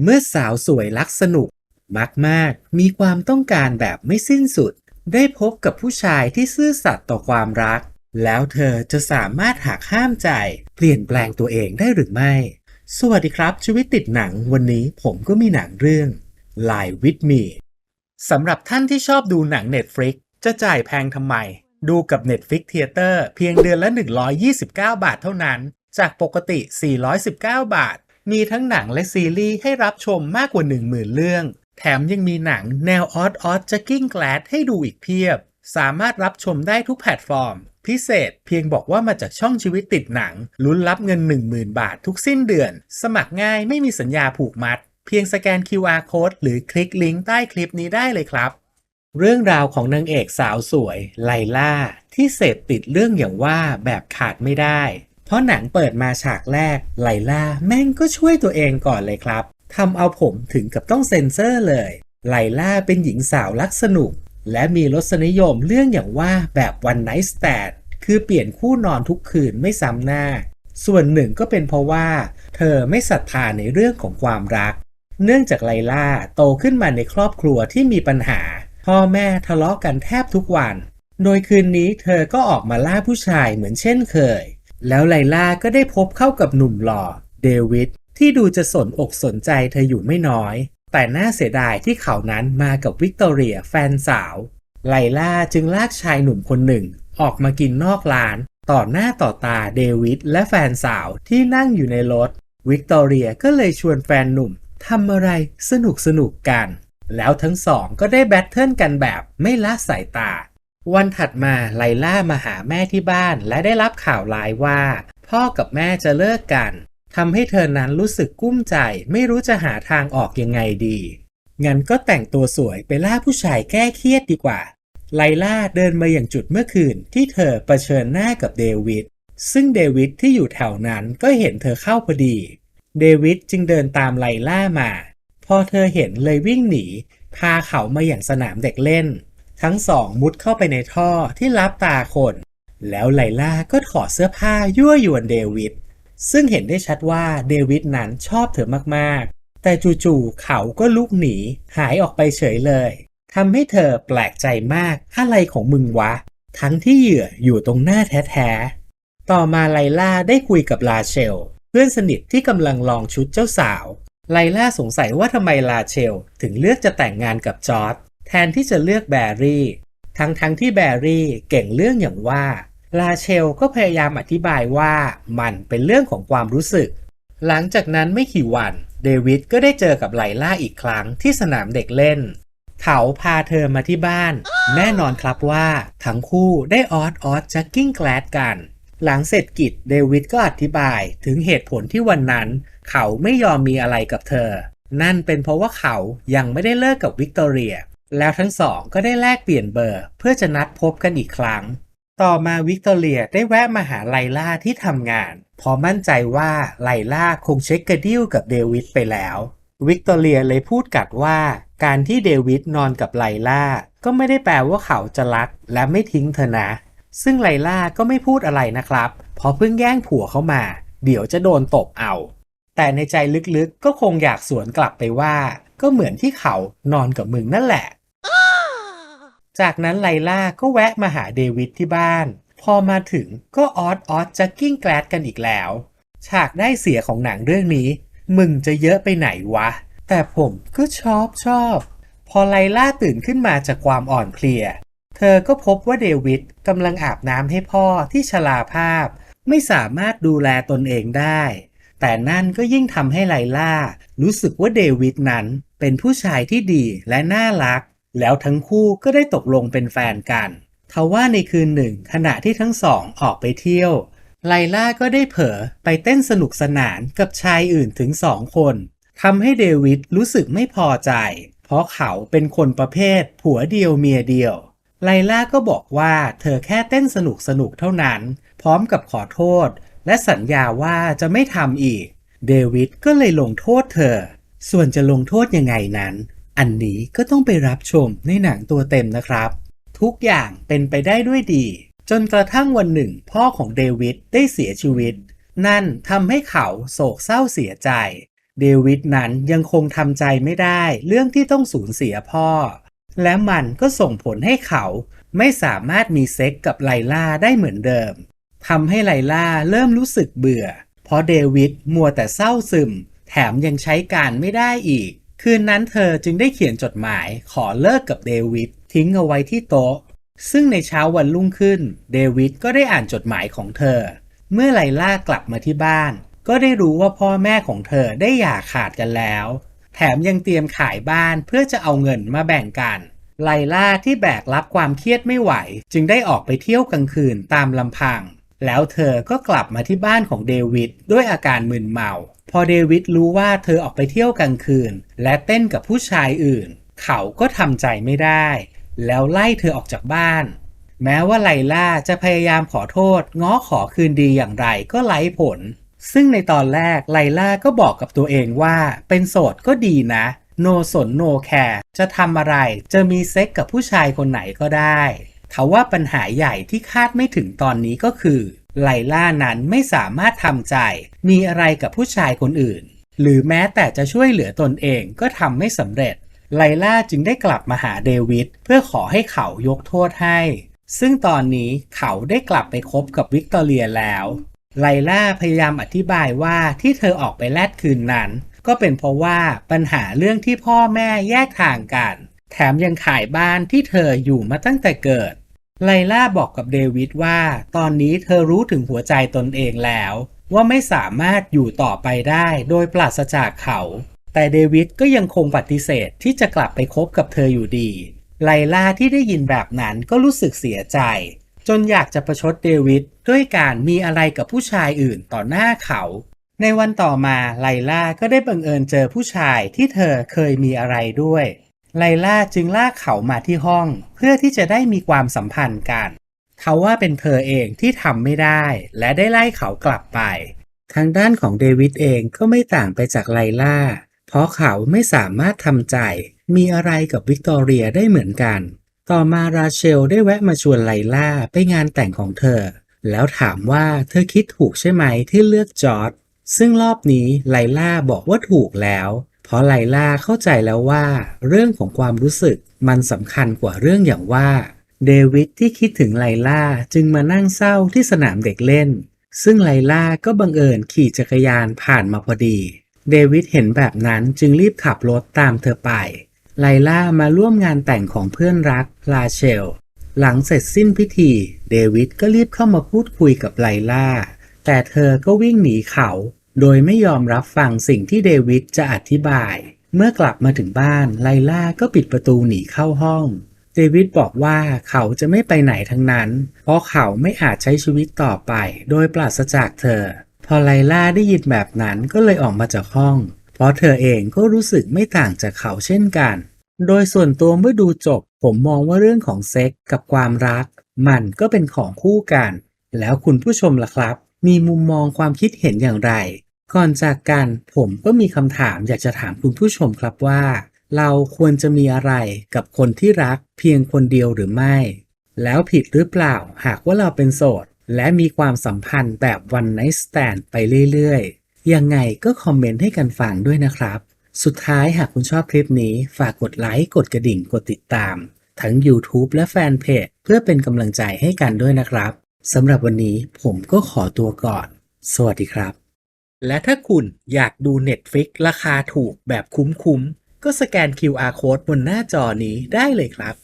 เมื่อสาวสวยรักสนุกมักมากมีความต้องการแบบไม่สิ้นสุด ได้พบกับผู้ชายที่ซื่อสัตย์ต่อความรัก แล้วเธอจะสามารถหักห้ามใจ เปลี่ยนแปลงตัวเองได้หรือไม่ สวัสดีครับชีวิตติดหนังวันนี้ผมก็มีหนังเรื่อง Lie with me สำหรับท่านที่ชอบดูหนัง Netflix จะจ่ายแพงทำไม ดูกับ Netflix Theater เพียงเดือนละ 129 บาทเท่านั้น จากปกติ 419 บาท มีทั้งหนังและซีรีส์ให้รับชมมากกว่า 10,000 เรื่อง แถมยังมีหนังแนวออดออดจักกิ้งแกลดให้ดูอีกเพียบ สามารถรับชมได้ทุกแพลตฟอร์ม พิเศษเพียงบอกว่ามาจากช่องชีวิตติดหนัง ลุ้นรับเงิน 10,000 บาททุกสิ้นเดือน สมัครง่ายไม่มีสัญญาผูกมัด เพียงสแกน QR Code หรือคลิกลิงก์ใต้คลิปนี้ได้เลยครับเรื่องราวของนางเอกสาวสวยไลล่า ที่เสพติดเรื่องอย่างว่าแบบขาดไม่ได้ ราะหนังเปิดมาฉากแรกไลล่าแม่งก็ช่วยตัวเองก่อนเลยครับทำเอาผมถึงกับต้องเซ็นเซอร์เลยไลล่าเป็นหญิงสาวรักสนุก และมีรสนิยมเรื่องอย่างว่าแบบวันไนท์สแตดคือเปลี่ยนคู่นอนทุกคืนไม่ซ้ำหน้า ส่วนหนึ่งก็เป็นเพราะว่า เธอไม่ศรัทธาในเรื่องของความรัก เนื่องจากไลล่าโตขึ้นมาในครอบครัวที่มีปัญหา พ่อแม่ทะเลาะกันแทบทุกวัน โดยคืนนี้เธอก็ออกมาล่าผู้ชายเหมือนเช่นเคย แล้วไลล่าก็ได้พบเข้ากับหนุ่มหล่อ เดวิดที่ดูจะสนอกสนใจเธออยู่ไม่น้อย แต่น่าเสียดายที่เขานั้นมากับวิกตอเรียแฟนสาว ไลล่าจึงลากชายหนุ่มคนหนึ่ง ออกมากินนอกร้าน ต่อหน้าต่อตาเดวิดและแฟนสาวที่นั่งอยู่ในรถ วิกตอเรียก็เลยชวนแฟนหนุ่มทำอะไรสนุกสนุกๆกัน แล้วทั้งสองก็ได้แบทเทิลกันแบบไม่ละสายตา วันถัดมาไลล่ามาหาแม่ที่บ้านและได้รับข่าวร้ายว่า พ่อกับแม่จะเลิกกันทำให้เธอนั้นรู้สึกกุ้มใจไม่รู้จะหาทางออกยังไงดี งั้นก็แต่งตัวสวยไปล่าผู้ชายแก้เครียดดีกว่า ไลล่าเดินมาอย่างจุดเมื่อคืนที่เธอเผชิญหน้ากับเดวิด ซึ่งเดวิดที่อยู่แถวนั้นก็เห็นเธอเข้าพอดี เดวิดจึงเดินตามไลล่ามา พอเธอเห็นเลยวิ่งหนี พาเขามาอย่างสนามเด็กเล่น ทั้งสองมุดเข้าไปในท่อที่รับตาคน แล้วไลล่าก็ถอดเสื้อผ้ายั่วยวนเดวิด ซึ่งเห็นได้ชัดว่าเดวิดนั้นชอบเธอมากๆ แต่จู่ๆเขาก็ลุกหนีหายออกไปเฉยเลยทำให้เธอแปลกใจมากอะไรของมึงวะ ทั้งที่เหยื่ออยู่ตรงหน้าแท้ๆ ต่อมาไลล่าได้คุยกับลาเชล เพื่อนสนิทที่กำลังลองชุดเจ้าสาว ไลล่าสงสัยว่าทำไมลาเชลถึงเลือกจะแต่งงานกับจอร์ด แทนที่จะเลือกแบรรี่ ทั้งทั้งๆที่แบรรี่เก่งเรื่องอย่างว่าลาเชลก็พยายามอธิบายว่ามันเป็นเรื่องของความรู้สึก หลังจากนั้นไม่กี่วัน เดวิดก็ได้เจอกับไลล่าอีกครั้งที่สนามเด็กเล่น เขาพาเธอมาที่บ้าน แน่นอนครับว่า ทั้งคู่ได้ออดออดจักกิ้งแกลดกัน หลังเสร็จกิจเดวิดก็อธิบายถึงเหตุผลที่วันนั้น เขาไม่ยอมมีอะไรกับเธอ นั่นเป็นเพราะว่าเขายังไม่ได้เลิกกับวิกตอเรีย แล้วทั้งสองก็ได้แลกเปลี่ยนเบอร์เพื่อจะนัดพบกันอีกครั้ง ต่อมาวิกตอเรียได้แวะมาหาไลล่าที่ทำงาน พอมั่นใจว่าไลล่าคงเช็คกระดิ้วกับเดวิดไปแล้ว วิกตอเรียเลยพูดกัดว่า การที่เดวิดนอนกับไลล่าก็ไม่ได้แปลว่าเขาจะรักและไม่ทิ้งเธอนะ ซึ่งไลล่าก็ไม่พูดอะไรนะครับเพราะเพิ่งแย่งผัวเข้ามา เดี๋ยวจะโดนตบเอาแต่ในใจลึกๆ ก็คงอยากสวนกลับไปว่า ก็เหมือนที่เขานอนกับมึงนั่นแหละ จากนั้นไลล่าก็แวะมาหาเดวิดที่บ้าน พอมาถึงก็ออดออดจักกิ้งแกลดกันอีกแล้ว ฉากได้เสียของหนังเรื่องนี้ มึงจะเยอะไปไหนวะ แต่ผมก็ชอบชอบ พอไลล่าตื่นขึ้นมาจากความอ่อนเพลีย เธอก็พบว่าเดวิดกำลังอาบน้ำให้พ่อที่ชราภาพ ไม่สามารถดูแลตนเองได้ แต่นั่นก็ยิ่งทำให้ไลล่ารู้สึกว่าเดวิดนั้นเป็นผู้ชายที่ดีและน่ารัก แล้วทั้งคู่ก็ได้ตกลงเป็นแฟนกันทว่าในคืนหนึ่งขณะที่ทั้งสองออกไปเที่ยว ไลล่าก็ได้เผลอไปเต้นสนุกสนานกับชายอื่นถึงสองคนทำให้เดวิดรู้สึกไม่พอใจ เพราะเขาเป็นคนประเภท ผัวเดียวเมียเดียว ไลล่าก็บอกว่าเธอแค่เต้นสนุกสนุกๆเท่านั้น พร้อมกับขอโทษ และสัญญาว่าจะไม่ทำอีก เดวิดก็เลยลงโทษเธอ ส่วนจะลงโทษยังไงนั้น อันนี้ก็ต้องไปรับชมในหนังตัวเต็มนะครับ ทุกอย่างเป็นไปได้ด้วยดี จนกระทั่งวันหนึ่งพ่อของเดวิดได้เสียชีวิต นั่นทำให้เขาโศกเศร้าเสียใจ เดวิดนั้นยังคงทำใจไม่ได้เรื่องที่ต้องสูญเสียพ่อ และมันก็ส่งผลให้เขาไม่สามารถมีเซ็กกับไลล่าได้เหมือนเดิมทำให้ไลล่าเริ่มรู้สึกเบื่อ เพราะเดวิดมัวแต่เศร้าซึม แถมยังใช้การไม่ได้อีก คืนนั้นเธอจึงได้เขียนจดหมายขอเลิกกับเดวิดทิ้งเอาไว้ที่โต๊ะ ซึ่งในเช้าวันรุ่งขึ้น เดวิดก็ได้อ่านจดหมายของเธอ เมื่อไลล่ากลับมาที่บ้าน ก็ได้รู้ว่าพ่อแม่ของเธอได้หย่าขาดกันแล้ว แถมยังเตรียมขายบ้านเพื่อจะเอาเงินมาแบ่งกัน ไลล่าที่แบกรับความเครียดไม่ไหว จึงได้ออกไปเที่ยวกลางคืนตามลำพัง แล้วเธอก็กลับมาที่บ้านของเดวิดด้วยอาการมึนเมา พอเดวิดรู้ว่าเธอออกไปเที่ยวกลางคืน และเต้นกับผู้ชายอื่น เขาก็ทำใจไม่ได้ แล้วไล่เธอออกจากบ้าน แม้ว่าไลล่าจะพยายามขอโทษ ง้อขอคืนดีอย่างไรก็ไร้ผล ซึ่งในตอนแรกไลล่าก็บอกกับตัวเองว่า เป็นโสดก็ดีนะ โนสนโนแคร์จะทำอะไรจะมีเซ็กกับผู้ชายคนไหนก็ได้ ทว่าปัญหาใหญ่ที่คาดไม่ถึงตอนนี้ก็คือ ไลล่านั้นไม่สามารถทำใจ มีอะไรกับผู้ชายคนอื่น หรือแม้แต่จะช่วยเหลือตนเองก็ทำไม่สำเร็จ ไลล่าจึงได้กลับมาหาเดวิดเพื่อขอให้เขายกโทษให้ ซึ่งตอนนี้เขาได้กลับไปคบกับวิกตอเรียแล้วไลล่าพยายามอธิบายว่าที่เธอออกไปแลดคืนนั้น ก็เป็นเพราะว่าปัญหาเรื่องที่พ่อแม่แยกทางกัน แถมยังขายบ้านที่เธออยู่มาตั้งแต่เกิด ไลล่าบอกกับเดวิดว่า ตอนนี้เธอรู้ถึงหัวใจตนเองแล้ว ว่าไม่สามารถอยู่ต่อไปได้โดยปราศจากเขา แต่เดวิดก็ยังคงปฏิเสธที่จะกลับไปคบกับเธออยู่ดี ไลล่าที่ได้ยินแบบนั้นก็รู้สึกเสียใจ จนอยากจะประชดเดวิดด้วยการมีอะไรกับผู้ชายอื่นต่อหน้าเขา ในวันต่อมาไลล่าก็ได้บังเอิญเจอผู้ชายที่เธอเคยมีอะไรด้วย ไลล่าจึงลากเขามาที่ห้อง เพื่อที่จะได้มีความสัมพันธ์กัน เขาว่าเป็นเธอเองที่ทำไม่ได้ และได้ไล่เขากลับไป ทางด้านของเดวิดเองก็ไม่ต่างไปจากไลล่า เพราะเขาไม่สามารถทำใจ มีอะไรกับวิกตอเรียได้เหมือนกัน ต่อมาราเชลได้แวะมาชวนไลล่าไปงานแต่งของเธอ แล้วถามว่าเธอคิดถูกใช่ไหมที่เลือกจอร์ดซึ่งรอบนี้ไลล่าบอกว่าถูกแล้ว ราะไลล่าเข้าใจแล้วว่า เรื่องของความรู้สึกมันสำคัญกว่าเรื่องอย่างว่า เดวิดที่คิดถึงไลล่าจึงมานั่งเศร้าที่สนามเด็กเล่น ซึ่งไลล่าก็บังเอิญขี่จักรยานผ่านมาพอดี เดวิดเห็นแบบนั้นจึงรีบขับรถตามเธอไป ไลล่ามาร่วมงานแต่งของเพื่อนรักลาเชล หลังเสร็จสิ้นพิธี เดวิดก็รีบเข้ามาพูดคุยกับไลล่าแต่เธอก็วิ่งหนีเขา โดยไม่ยอมรับฟังสิ่งที่เดวิดจะอธิบาย เมื่อกลับมาถึงบ้านไลล่าก็ปิดประตูหนีเข้าห้อง เดวิดบอกว่าเขาจะไม่ไปไหนทั้งนั้น เพราะเขาไม่อาจใช้ชีวิตต่อไป โดยปราศจากเธอ พอไลล่าได้ยินแบบนั้นก็เลยออกมาจากห้อง เพราะเธอเองก็รู้สึกไม่ต่างจากเขาเช่นกัน โดยส่วนตัวเมื่อดูจบ ผมมองว่าเรื่องของเซ็กกับความรัก มันก็เป็นของคู่กัน แล้วคุณผู้ชมล่ะครับ มีมุมมองความคิดเห็นอย่างไร ก่อนจากกันผมก็มีคำถามอยากจะถามคุณผู้ชมครับว่า เราควรจะมีอะไรกับคนที่รักเพียงคนเดียวหรือไม่ แล้วผิดหรือเปล่าหากว่าเราเป็นโสด และมีความสัมพันธ์แบบ one night stand ไปเรื่อยๆ ยังไงก็คอมเมนต์ให้กันฟังด้วยนะครับ สุดท้ายหากคุณชอบคลิปนี้ฝากกดไลค์กดกระดิ่งกดติดตาม ทั้ง YouTube และแฟนเพจเพื่อเป็นกำลังใจให้กันด้วยนะครับ สำหรับวันนี้ผมก็ขอตัวก่อน สวัสดีครับ และถ้าคุณอยากดู Netflix ราคาถูกแบบคุ้มๆ ก็สแกน QR Code บนหน้าจอนี้ได้เลยครับ